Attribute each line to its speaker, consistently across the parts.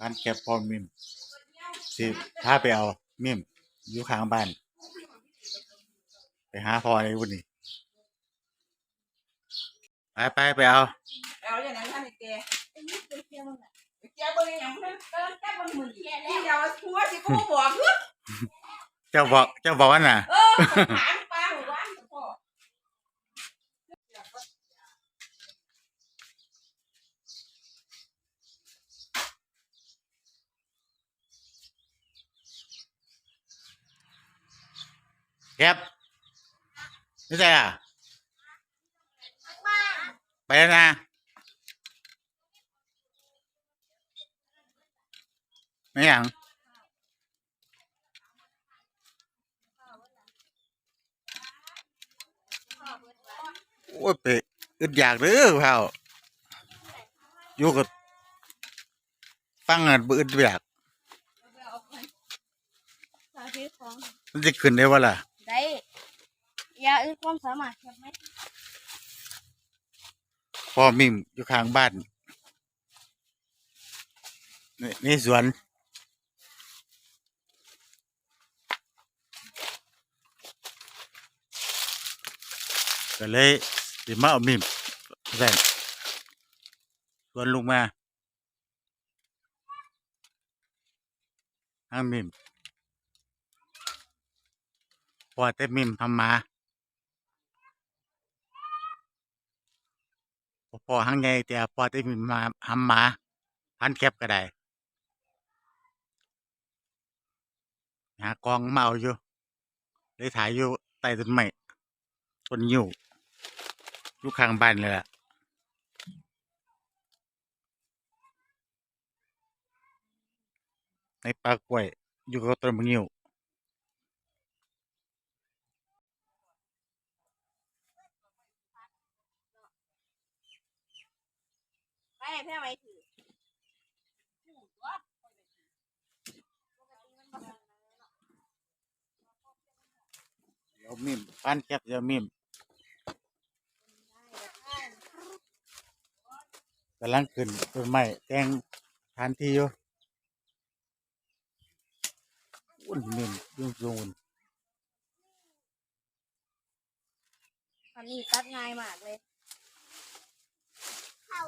Speaker 1: ร้านแก็บพอมิมสิพาไปเอามิมอยู่ข้างบ้าน ไปหาพ่อในวันนี้ไปไปไปเอา
Speaker 2: เอาอย่างนั้นท่านไอ้แกไอ้นี่เป็นแกมึงอะไอ้แกเบิ่งอย่างนั้นเออแกเบิ่งมึงแกแล้วเดี๋ยวหัวสิกูบ่บอกเด้อ
Speaker 1: เจ้าบอกเจ้าบอกว่าน่ะ
Speaker 2: เออถามป้าหมู่บ้านพ่อ
Speaker 1: แก็บนี่ใช่อะ ไปแล้วนะไม่หยังโอ้ยไปอึดอยากเด้อเผาอยู่กับฟังเงินบ่อึดอยากมันจะขึ้นได้ว่าล่ะ
Speaker 3: ยาอึดความสามารถใช่ไหม
Speaker 1: พ่อมิมอยู่ข้างบ้านนี่นี่สวน ก็เลยสิมาเอามิมแส่นสวนลงมาห้างมิมพอแต่มิมทำมา พอห้างใหญ่แต่พอแต่มิมาทำมาพันแคบก็ได้หากองเอาอยู่เลยถ่ายอยู่ใต้ต้นไม้ต้นยิ้วอยู่ข้างบ้านเลยล่ะในปากล้วยอยู่กับต้นมะงิ้ว
Speaker 3: ไปเพื่อไปถือ
Speaker 1: เดี๋ยวมิมพันแคบเดี๋ยวมิมกำลังขึ้นต้นไม้แต่งทานที่อยู่อุ่นมิมยุ่งสูง
Speaker 3: อันนี้ตัดง่ายมากเลยเข้า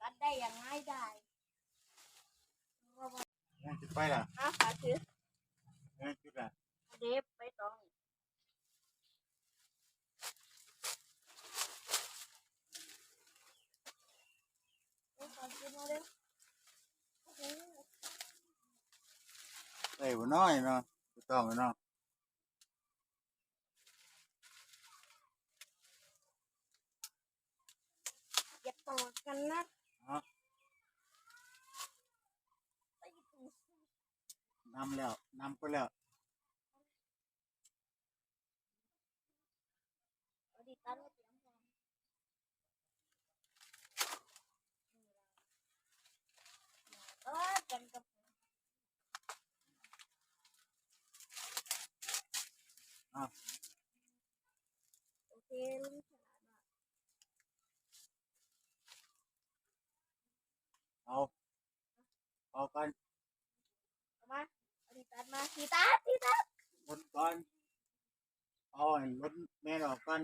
Speaker 3: ตัดได้อย่างง่ายดาย
Speaker 1: ยังจุดไฟล่ะ
Speaker 3: อ้าขาถือ
Speaker 1: ยังจุดล่ะ
Speaker 3: เดฟไปตองโอ้ยขอกินเอาเร็วโอ้โห
Speaker 1: ได้บ่น้อยเนาะถูกต้องเนาะ
Speaker 3: อย่าต่อกันนะ
Speaker 1: นำแล้วนำไปแล้ว
Speaker 3: เอาดิตันมาเตรียมพร้อมเออกันกับ
Speaker 1: อ้าว
Speaker 3: โอเคลุงฉลาดมาก
Speaker 1: เอาเอากัน
Speaker 3: เอามา เอาดิตันมาทีตัดทีตัด
Speaker 1: บนก่อนเอาให้รถแม่ออกก่อน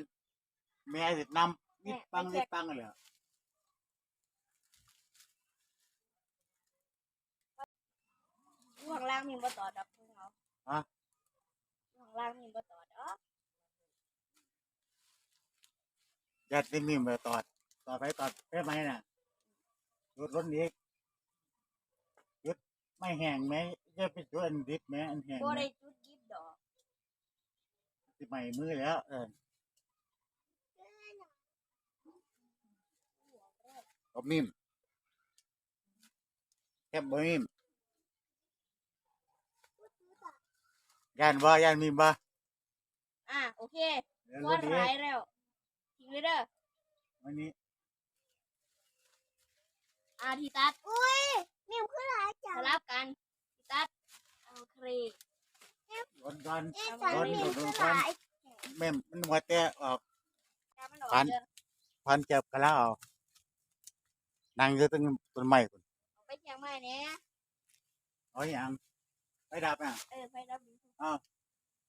Speaker 1: แม่สินำมิดปังมิดปังเลย
Speaker 3: อยู่ข้างล่างมีบ่ต่อดับเพิ่งเอา
Speaker 1: ฮะ
Speaker 3: อยู่ข้างล่างมีบ่ต่อดอก
Speaker 1: ยัดได้มิมไปตอดต่อไปต่อดไปไหมน่ะรถรถนี้ ไม่แห้งไหมจะไปจุดอันดิบไหมอันแห้ง
Speaker 3: บ่
Speaker 1: ไหม
Speaker 3: ได้จุดยิบดอก
Speaker 1: สิใหม่มือแล้ว เออเอามิมแคบบ่มิมยานบ่ยานมิมบ่
Speaker 3: อะโอเค
Speaker 1: เดี๋ยว
Speaker 3: ก้
Speaker 1: ร
Speaker 3: อน
Speaker 1: ถนี้
Speaker 3: หายแล้วทิ้งเลยเด้อ
Speaker 1: วันนี้
Speaker 3: อาทีตัดอุ้ยนิ่มขึ้นหลายจัง สลับกันทีตัดโอเค
Speaker 1: รถก่อน
Speaker 3: เอ๊ะจังนิ่มขึ้นหลาย
Speaker 1: แม่มันหัวแต่ออก
Speaker 3: จังมันออก
Speaker 1: ปัน
Speaker 3: เด้อ
Speaker 1: พันเจ็บกันแล้วเอานั่งอยู่ตั้งต้นไม้คุณ
Speaker 3: เอาไปเชียงใหม่เนี่ย
Speaker 1: เอาอย่างไปดับอะ
Speaker 3: เออไปรับบิน
Speaker 1: อ้าว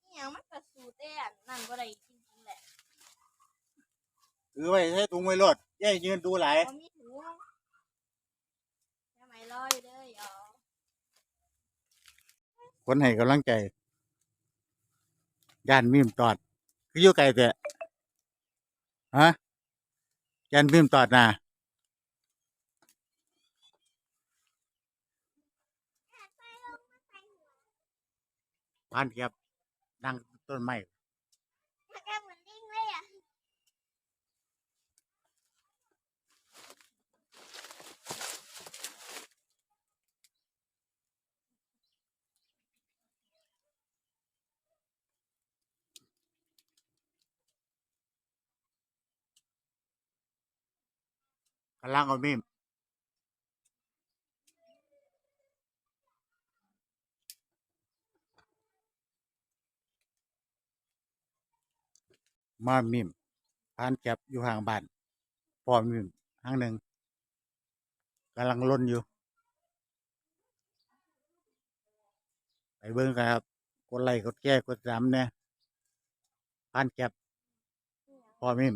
Speaker 3: นี่ยังมันกระสูแต่อันนั่นก็ได้จริงๆแหละ
Speaker 1: ถือไว้ใช้ถุงไว้รถย่ายยืนดูหลาย
Speaker 3: พอมีถุงเชียงใหม่รออยู่เด้ออย่า
Speaker 1: คนให้กำลังใจย่านมิมตอดคืออยู่ไกลแต่ฮะย่านมิมตอดนะพันเก็บนั่งต้นไม้
Speaker 3: แค่เหมือนลิงเลยอะ
Speaker 1: กลังเอามิมมามิมพันเก็บอยู่ห่างบ้านพอมิมห้างหนึ่งกำลังล่นอยู่ ไปเบิ่งกันครับ กดไลค์กดแชร์กดติดตามเนี่ยพันเก็บพอมิม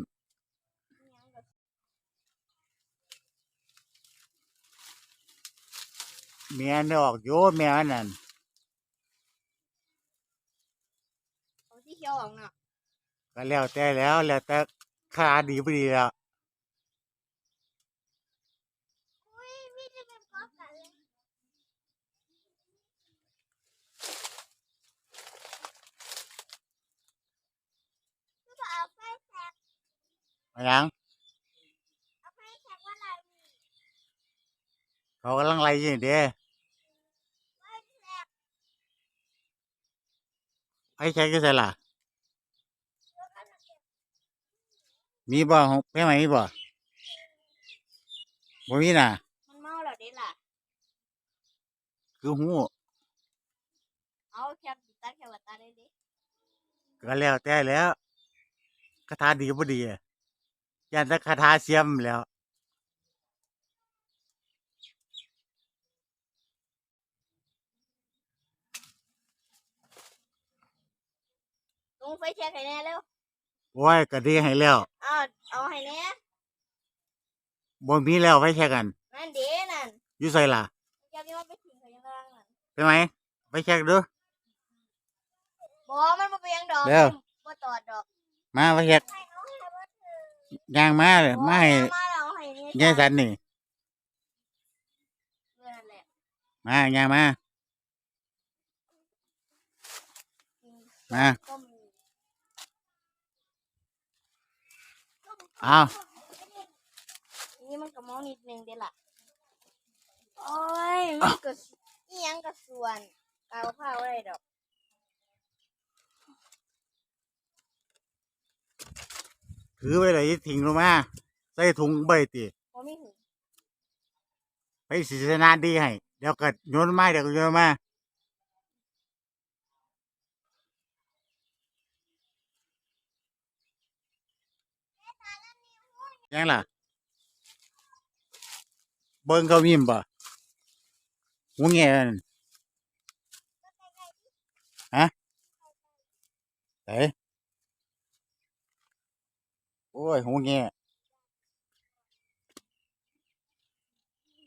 Speaker 1: เมียนออกโยแม่อันนั่น
Speaker 3: เอาที่เขียวออกเนาะ
Speaker 1: ก็แล้วแต่แล้วแล้วแต่ค่าดีบ่ดีแล้ว
Speaker 3: อุ้ยมีจะเป็นก๊อฟกันเลยก็เอาไฟแสก
Speaker 1: เอาหยัง
Speaker 3: เอาไฟแสกว่าอะไร
Speaker 1: เขากำลังไล่อยิงเด้ ไอ้ใช้ก็ใช่ล่ะ มีบ่ของแม่ไหมมีบ่บ่มีน่ะ
Speaker 3: มันเมาแล้วเด้ล่ะ
Speaker 1: คือหู
Speaker 3: เอาแคบตัดแคบตัดได้ดิ
Speaker 1: ก็แล้วแต่แล้วคาถาดีบ่ดีอะยันแต่คาถาเสียมแหล้ว
Speaker 3: ลุงไฟแชกให้แน่เร็ว
Speaker 1: โอ้ยก็ดีให้แล้ว
Speaker 3: เอาเอาให้แน่
Speaker 1: บ่มีแล้วไว้ใช้กัน
Speaker 3: นั่นเด้นั่น
Speaker 1: อยู่ใส่ล่ะ
Speaker 3: แคบนี่มันไปถึงเขายังล่างนั่น
Speaker 1: ใช่ไหมไปเช็คดู
Speaker 3: บ่มันบ่เป็นหยังดอก
Speaker 1: เร็ว
Speaker 3: บ่ตอดดอก
Speaker 1: มาไปเช็ค
Speaker 3: ให้เอาให้บ่
Speaker 1: ย่างมาเลยมาให้
Speaker 3: มาแล้วเอาให้นี่
Speaker 1: ยายสันนี่
Speaker 3: เออนั่นแหละ
Speaker 1: มาย่างมามา
Speaker 3: ต้ม
Speaker 1: เอา
Speaker 3: นี่มันก็เมานิดนึงเด้ล่ะโอ้ยมันก็อีหยังก็ส่วนกาวข้าวอะไรดอก
Speaker 1: ถือไว้เลยทิ้งลงมาใส่ถุงใบติ
Speaker 3: บ่มีหู
Speaker 1: ไปสิชนาดีให้เดี๋ยวก็โยนมาเดี๋ยวก็โยนมา ยังล่ะ เบิ่งเขามีมบ่หูแง่นั่นฮะเอ้โอ้ยหูแง่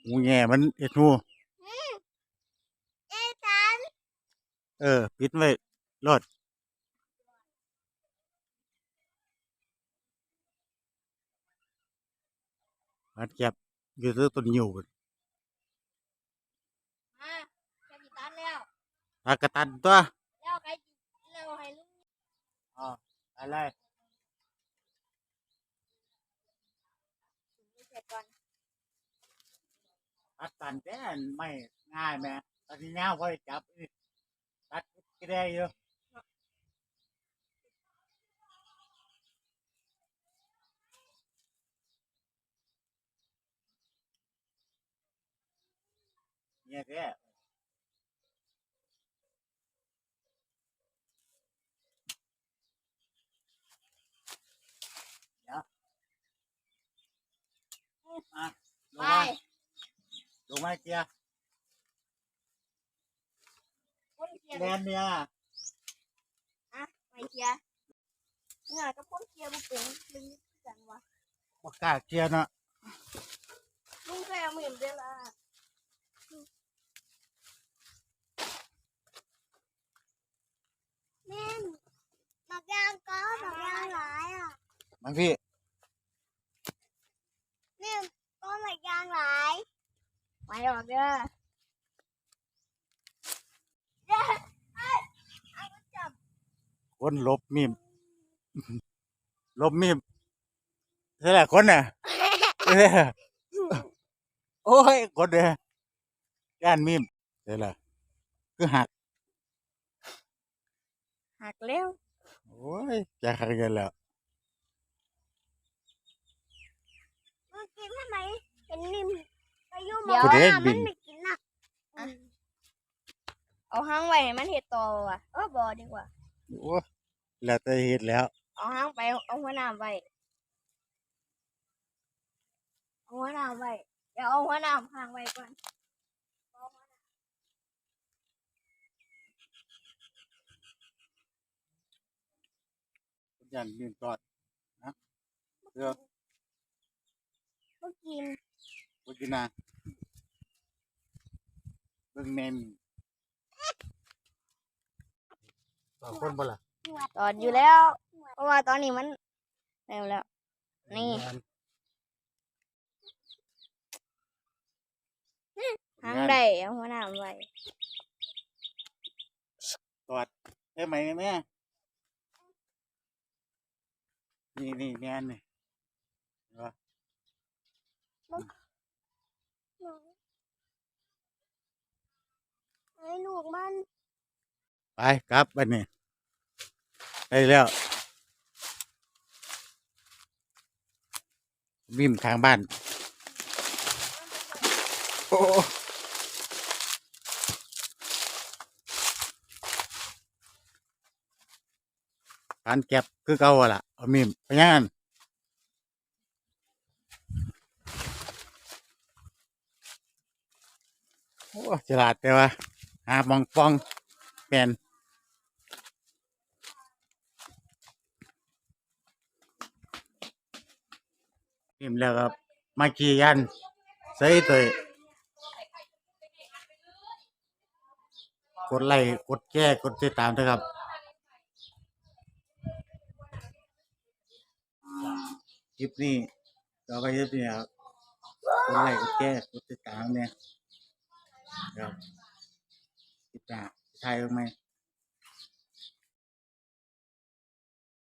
Speaker 1: หูแง่มันเอ็ดหู
Speaker 3: เอ้ตัน
Speaker 1: เออ ปิดไว้รถมัดเก็บอยู่ ตัน
Speaker 3: แต่
Speaker 1: ไม่ง่ายแม่ตอนนี้ง่ายพอได้จับอีกตัดก็ ได้อยู่เนี่ยแท้เดี๋ยวอะลง
Speaker 3: ไป
Speaker 1: มาลงมาเกียร์
Speaker 3: พ่นเกียร์
Speaker 1: ยา
Speaker 3: งก็หมักยางหลายอะ
Speaker 1: มันพี่
Speaker 3: นี่ก็หมักยางหลายไม่ออกเด้อเด้อไอ้ไอ้ก็จับ
Speaker 1: คนลบมีมลบมีมใช่แหละคนน่ะเออโอ้ยคนเด้ย่านมีมใช่แหละคือหัก
Speaker 3: หักแล้ว
Speaker 1: โอ้ยจะหักกันแล้ว
Speaker 3: มันกินทำไมเป็นนิ่มไปยุ่ง
Speaker 1: เดี๋ยวผู้ใดบิน
Speaker 3: มันไม่กินนะเอาห้างไว้ให้มันเห็ดต่อว่ะเออบอดีกว่า
Speaker 1: โอ้ยแล้วแต่เหตุแล้ว
Speaker 3: เอาห้างไปเอาหัวหน้าไว้เอาหัวหน้าไว้เดี๋ยวเอาหัวหน้าข้างไว้ก่อน
Speaker 1: ย่านมีมตอดนะเดี๋ยว
Speaker 3: ก็กิน
Speaker 1: บ่กินนะเบิ่งแม่มต่อคนบ่ล่ะ
Speaker 3: ตอดอยู่แล้ว เพราะว่าตอนนี้มันเร็วแล้ว นี่ห้างได้เอาหัวหน้าไว้
Speaker 1: ตอดได้ไหมแม่ นี่นี่แม่นนี่
Speaker 3: ไอ้ลูกมัน
Speaker 1: ไปกลับบัดนี้ได้แล้ววิ่มทางบ้าน โอ้การเก็บคือเก่าอะล่ะ เอามีมไปยังอันโอ้ฉลาดแต่ว่าหามองปองเป็นพิมแล้วครับมาขี่ยันใส่ตัวกดไลค์กดแชร์กดติดตามด้วยครับ คลิปนี้เราก็จะเป็นครับกดไลค์กดแชร์กดติดตามเนี่ยครับติดตามใช่ไหม